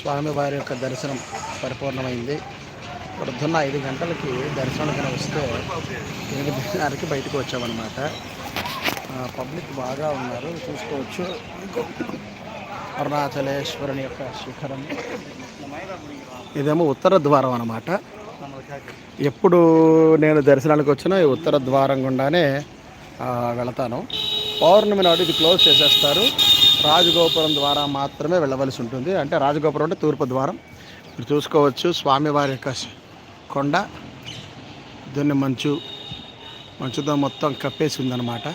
స్వామివారి యొక్క దర్శనం పరిపూర్ణమైంది. పొద్దున్న ఐదు గంటలకి దర్శనానికి వస్తే ఎనిమిదిన్నరకి బయటకు వచ్చామన్నమాట. పబ్లిక్ బాగా ఉన్నారు చూసుకోవచ్చు. అరుణాచలేశ్వరుని యొక్క శిఖరం. ఇదేమో ఉత్తర ద్వారం అన్నమాట. ఎప్పుడు నేను దర్శనానికి వచ్చినా ఈ ఉత్తర ద్వారం గుండానే వెళతాను. పౌర్ణమి నాడు ఇది క్లోజ్ చేసేస్తారు. రాజగోపురం ద్వారా మాత్రమే వెళ్ళవలసి ఉంటుంది. అంటే రాజగోపురం అంటే తూర్పు ద్వారం. మీరు చూసుకోవచ్చు స్వామివారి యొక్క కొండ దీన్ని మంచు మంచుతో మొత్తం కప్పేసి ఉందన్నమాట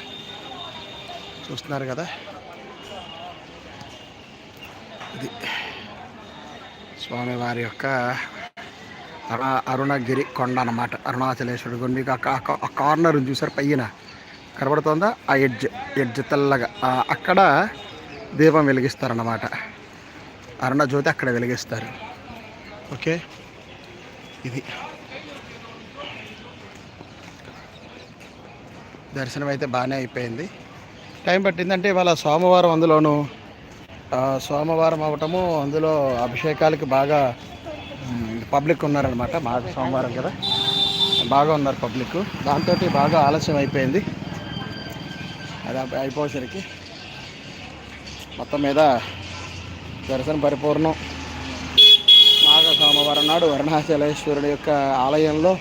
చూస్తున్నారు కదా? ఇది స్వామివారి యొక్క అరుణ అరుణగిరి కొండ అనమాట. అరుణాచలేశ్వరుడు కొండ మీకు ఆ కార్నర్ ఉంది చూసారు? పైన. కనబడుతోందా? ఆ ఎడ్జ్ ఎడ్జ్ తెల్లగా. అక్కడ దీపం వెలిగిస్తారన్నమాట. అరుణ జ్యోతి అక్కడ వెలిగిస్తారు. ఓకే? ఇది. దర్శనం అయితే బాగానే అయిపోయింది. టైం పట్టిందంటే ఇవాళ సోమవారం అందులోను సోమవారం అవటము అందులో అభిషేకాలకి బాగా పబ్లిక్ ఉన్నారనమాట మాకు సోమవారం కదా. బాగా ఉన్నారు పబ్లిక్. దాంతో బాగా ఆలస్యం అయిపోయింది. అది అయిపోయేసరికి. మొత్తం మీద దర్శనం పరిపూర్ణం. మాఘ సోమవారం నాడు అరుణాచలేశ్వరుడి యొక్క ఆలయంలో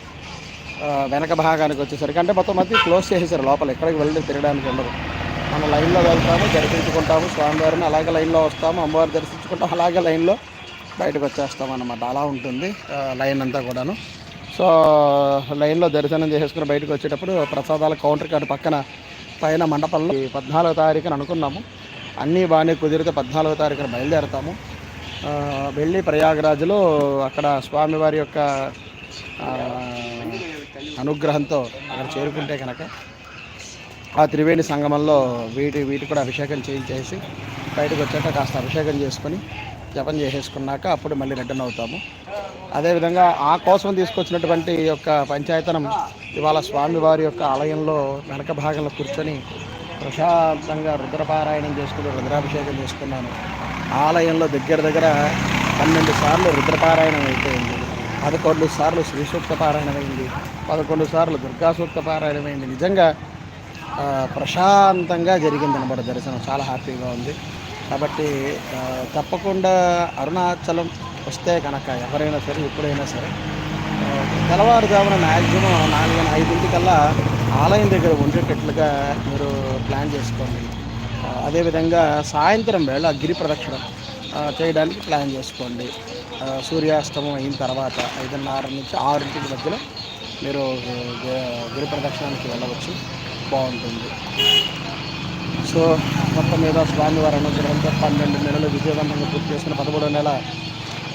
వెనక భాగానికి వచ్చేసరికి అంటే మొత్తం మధ్య క్లోజ్ చేసేసారు. లోపల ఎక్కడికి వెళ్ళి తిరగడానికి ఉండదు. మనం లైన్లో వెళ్తాము దర్శించుకుంటాము స్వామివారిని అలాగే లైన్లో వస్తాము అమ్మవారిని దర్శించుకుంటాం అలాగే లైన్లో బయటకు వచ్చేస్తాం అన్నమాట. అలా ఉంటుంది లైన్ అంతా కూడాను. సో లైన్లో దర్శనం చేసేసుకుని బయటకు వచ్చేటప్పుడు ప్రసాదాల కౌంటర్ కాడ పక్కన పైన మండపంలో ఈ పద్నాలుగో తారీఖున అనుకున్నాము. అన్నీ బాగానే కుదిరితే పద్నాలుగో తారీఖున బయలుదేరతాము. వెళ్ళి ప్రయాగరాజ్లో అక్కడ స్వామివారి యొక్క అనుగ్రహంతో అక్కడ చేరుకుంటే కనుక ఆ త్రివేణి సంగమంలో వీటి వీటి కూడా అభిషేకం చేయించేసి బయటకు వచ్చాక కాస్త అభిషేకం చేసుకొని జపం చేసేసుకున్నాక అప్పుడు మళ్ళీ రిటర్న్ అవుతాము. అదేవిధంగా ఆ కోసం తీసుకొచ్చినటువంటి ఈ యొక్క పంచాయతనం ఇవాళ స్వామివారి యొక్క ఆలయంలో వెనక భాగంలో కూర్చొని ప్రశాంతంగా రుద్రపారాయణం చేసుకుని రుద్రాభిషేకం చేసుకున్నాను. ఆలయంలో దగ్గర దగ్గర పన్నెండు సార్లు రుద్రపారాయణం అయిపోయింది. పదకొండు సార్లు శ్రీ పారాయణమైంది పదకొండు సార్లు దుర్గా పారాయణమైంది అయింది. నిజంగా ప్రశాంతంగా జరిగింది అనమాట దర్శనం. చాలా హ్యాపీగా ఉంది. కాబట్టి తప్పకుండా అరుణాచలం వస్తే కనుక ఎవరైనా సరే ఎప్పుడైనా సరే తెల్లవారుజామున మ్యాక్సిమం నాలుగు ఐదింటికల్లా ఆలయం దగ్గర ఉండేటట్లుగా మీరు ప్లాన్ చేసుకోండి. అదేవిధంగా సాయంత్రం వేళ గిరి ప్రదక్షిణ చేయడానికి ప్లాన్ చేసుకోండి. సూర్యాస్తమం అయిన తర్వాత ఐదున్నర నుంచి ఆరింటికి మధ్యలో మీరు గిరి ప్రదక్షిణానికి వెళ్ళవచ్చు. బాగుంటుంది. సో మొత్తం మీద స్వామివారి అనుగ్రహంతో పన్నెండు నెలలు విజయవంతంగా పూర్తి చేసిన పదమూడో నెల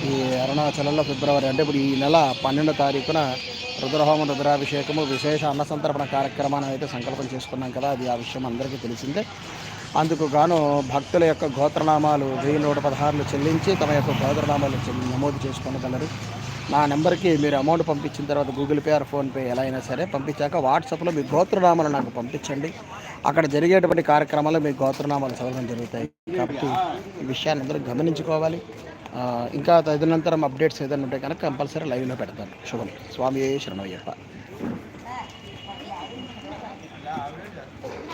ఈ అరుణాచలంలో ఫిబ్రవరి అంటే ఇప్పుడు ఈ నెల పన్నెండో తారీఖున రుద్రహోమ రుద్రాభిషేకము విశేష అన్న సంతర్పణ కార్యక్రమాన్ని అయితే సంకల్పం చేసుకున్నాం కదా. అది ఆ విషయం అందరికీ తెలిసిందే. అందుకు గాను భక్తుల యొక్క గోత్రనామాలు వెయ్యి నూట పదహారులు చెల్లించి తమ యొక్క గోత్రనామాలు చెల్లి- నమోదు చేసుకోగలరు నా నెంబర్కి మీరు అమౌంట్ పంపించిన తర్వాత గూగుల్ పే ఆర్ ఫోన్పే ఎలా అయినా సరే పంపించాక వాట్సాప్లో మీ గోత్రనామాలు నాకు పంపించండి. అక్కడ జరిగేటువంటి కార్యక్రమాలు మీ గోత్రనామాలు చదవడం జరుగుతాయి. కాబట్టి ఈ విషయాన్ని అందరూ గమనించుకోవాలి. ఇంకా తదనంతరం అప్డేట్స్ ఏదైనా ఉంటే కనుక కంపల్సరీ లైవ్లో పెడతాను. శుభం. స్వామి శరణయ్యప్ప.